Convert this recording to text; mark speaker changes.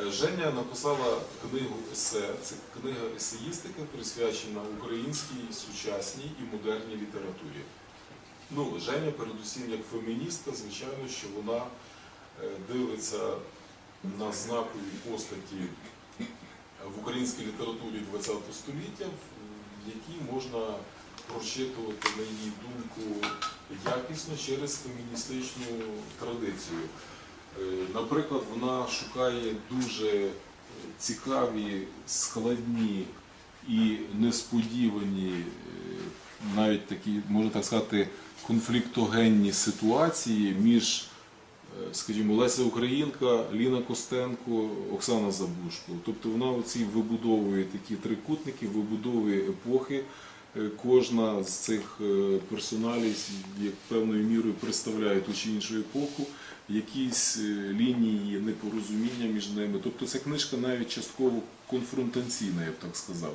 Speaker 1: Е, Женя написала книгу есе. Це книга есеїстики, присвячена українській сучасній і модерній літературі. Ну, Женя, передусім, як феміністка, звичайно, що вона е, дивиться на знакові постаті в українській літературі ХХ століття, в які можна прочитувати, на її думку, якісно через феміністичну традицію. Е, Наприклад, вона шукає дуже цікаві, складні і несподівані, е, навіть такі, можна так сказати, конфліктогенні ситуації між, е, скажімо, Леся Українка, Ліна Костенко, Оксана Забушко. Тобто вона оці вибудовує такі трикутники, вибудовує епохи. Е, Кожна з цих е, персоналів як певною мірою представляє ту чи іншу епоху, якісь е, лінії непорозуміння між ними. Тобто ця книжка навіть частково конфронтаційна, я б так сказав.